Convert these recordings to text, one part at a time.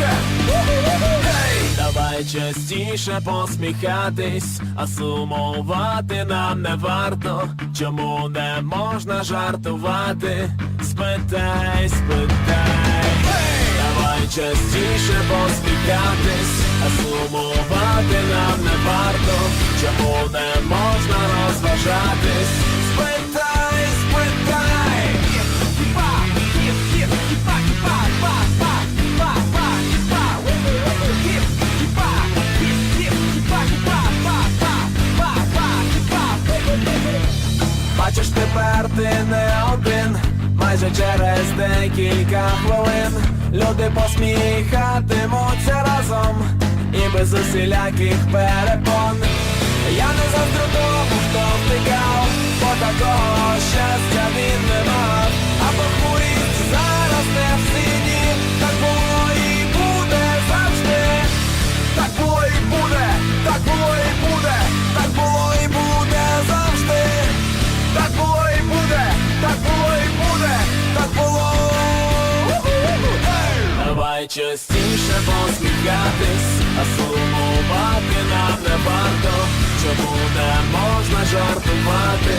Гей! Давай частіше посміхатись, а сумувати нам не варто. Чому не можна жартувати? Спитай, спитай. Давай частіше посміхатись, а сумувати нам не варто. Чому не можна розважатись? Бачиш, тепер ти не один, майже через декілька хвилин люди посміхатимуться разом і без усіляких перепон. Я не заздрю тому, хто втикав, бо такого Частіше посміхатись, а сумувати нам не варто. Чому не можна жартувати?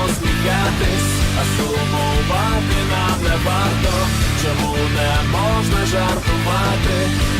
Посміхатись, а сумувати нам не варто. Чому не можна жартувати?